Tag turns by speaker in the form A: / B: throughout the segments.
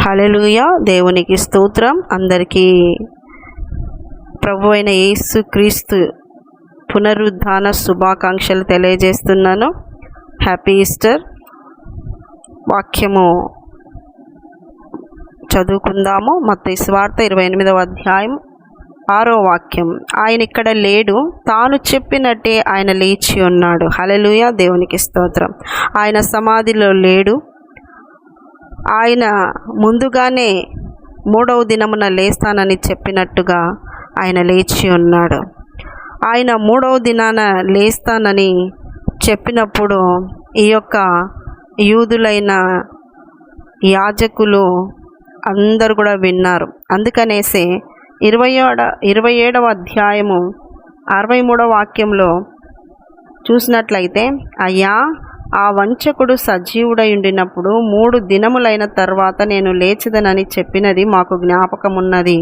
A: Hallelujah దేవునికి స్తోత్రం. అందరికీ ప్రభు అయిన యేసు క్రీస్తు పునరుద్ధాన శుభాకాంక్షలు తెలియజేస్తున్నాను. Happy Easter. వాక్యము చదువుకుందాము. మత స్వార్థ ఇరవై ఎనిమిదవ అధ్యాయం ఆరో వాక్యం. ఆయన ఇక్కడ లేడు. తాను చెప్పినట్టే ఆయన లేచి ఉన్నాడు. హలలుయ దేవునికి స్తోత్రం. ఆయన సమాధిలో లేడు. ఆయన ముందుగానే మూడవ దినమున లేస్తానని చెప్పినట్టుగా ఆయన లేచి ఉన్నాడు. ఆయన మూడవ దినాన లేస్తానని చెప్పినప్పుడు ఈ యొక్క యూదులైన యాజకులు అందరు కూడా విన్నారు. అందుకనేసి ఇరవై ఏడ ఇరవై ఏడవ అధ్యాయము అరవై మూడవ వాక్యంలో చూసినట్లయితే అయ్యా ఆ వంచకుడు సజీవుడై ఉండినప్పుడు మూడు దినములైన తర్వాత నేను లేచిదనని చెప్పినది మాకు జ్ఞాపకమున్నది.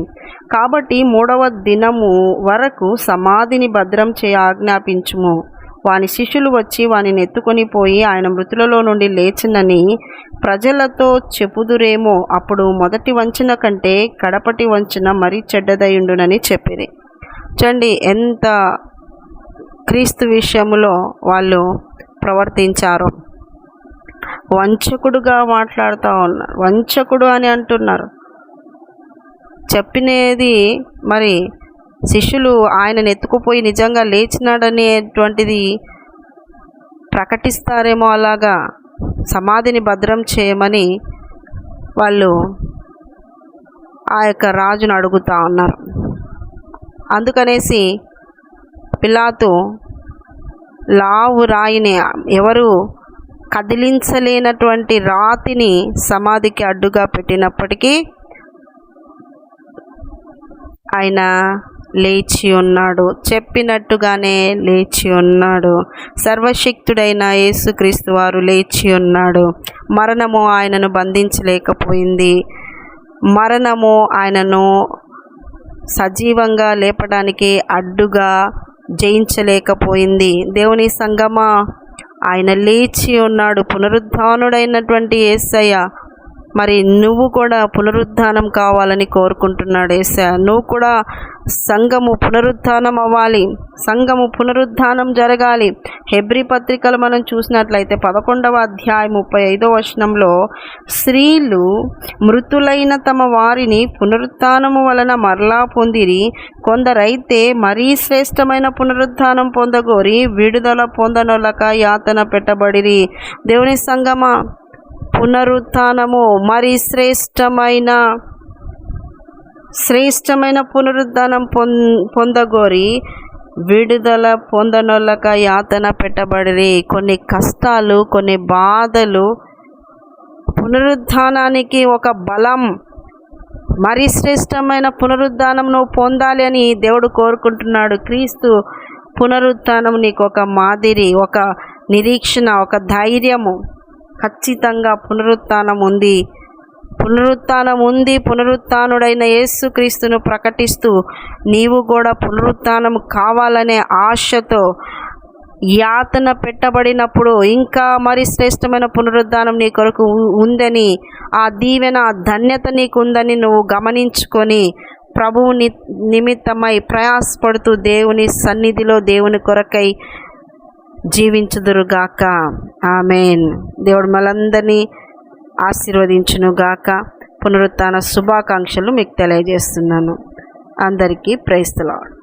A: కాబట్టి మూడవ దినము వరకు సమాధిని భద్రం చేయ ఆజ్ఞాపించుము. వాని శిష్యులు వచ్చి వానిని ఎత్తుకొని పోయి ఆయన మృతులలో నుండి లేచినని ప్రజలతో చెప్పుదురేమో. అప్పుడు మొదటి వంచన కంటే కడపటి వంచన మరీ చెడ్డదయుండునని చెప్పిరి. చండి ఎంత క్రీస్తు విషయంలో వాళ్ళు ప్రవర్తించారు. వంచకుడుగా మాట్లాడుతూ ఉన్నారు వంచకుడు అని అంటున్నారు. చెప్పినది మరి శిష్యులు ఆయనను ఎత్తుకుపోయి నిజంగా లేచినాడనేటువంటిది ప్రకటిస్తారేమో అలాగా సమాధిని భద్రం చేయమని వాళ్ళు ఆ యొక్క రాజును అడుగుతూ ఉన్నారు. అందుకనేసి పిలాతు లావు రాయిని ఎవరు కదిలించలేనటువంటి రాతిని సమాధికి అడ్డుగా పెట్టినప్పటికీ ఆయన లేచి ఉన్నాడు. చెప్పినట్టుగానే లేచి ఉన్నాడు. సర్వశక్తుడైన యేసుక్రీస్తు వారు లేచి ఉన్నాడు. మరణము ఆయనను బంధించలేకపోయింది. మరణము ఆయనను సజీవంగా లేపడానికి అడ్డుగా జయించలేకపోయింది. దేవుని సంగమా? ఆయన లేచి ఉన్నాడు పునరుద్ధానుడైనటువంటి ఏసయ్య. మరి నువ్వు కూడా పునరుద్ధానం కావాలని కోరుకుంటున్నాడు ఏసయ్య. నువ్వు కూడా సంఘము పునరుద్ధానం అవ్వాలి. సంఘము పునరుద్ధానం జరగాలి. హెబ్రి పత్రికలు మనం చూసినట్లయితే పదకొండవ అధ్యాయం ముప్పై ఐదవ వచనంలో స్త్రీలు మృతులైన తమ వారిని పునరుత్నము వలన మరలా పొందిరి. కొందరైతే మరీ శ్రేష్టమైన పునరుద్ధానం పొందగోరి విడుదల పొందనొలక యాతన పెట్టబడిరి. దేవుని సంగమ పునరుత్నము మరి శ్రేష్టమైన శ్రేష్టమైన పునరుద్ధానం పొం పొందగోరి విడుదల పొందనొల్లక యాతన పెట్టబడి కొన్ని కష్టాలు కొన్ని బాధలు పునరుద్ధానానికి ఒక బలం. మరి శ్రేష్టమైన పునరుద్ధానం నువ్వు పొందాలి అని దేవుడు కోరుకుంటున్నాడు. క్రీస్తు పునరుత్నం నీకు ఒక మాదిరి ఒక నిరీక్షణ ఒక ధైర్యము. ఖచ్చితంగా పునరుత్నం ఉంది. పునరుత్నం ఉంది. పునరుత్నుడైన యేసుక్రీస్తును ప్రకటిస్తూ నీవు కూడా పునరుత్నం కావాలనే ఆశతో యాతన పెట్టబడినప్పుడు ఇంకా మరి శ్రేష్టమైన పునరుద్ధానం నీ కొరకు ఉందని ఆ దీవెన ధన్యత నీకు ఉందని నువ్వు గమనించుకొని ప్రభువు నిమిత్తమై ప్రయాసపడుతూ దేవుని సన్నిధిలో దేవుని కొరకై జీవించుదురుగాక. ఆమెన్. దేవుడు మనందరినీ ఆశీర్వదించునుగాక. పునరుత్న శుభాకాంక్షలు మీకు తెలియజేస్తున్నాను. అందరికీ ప్రైస్తలాడు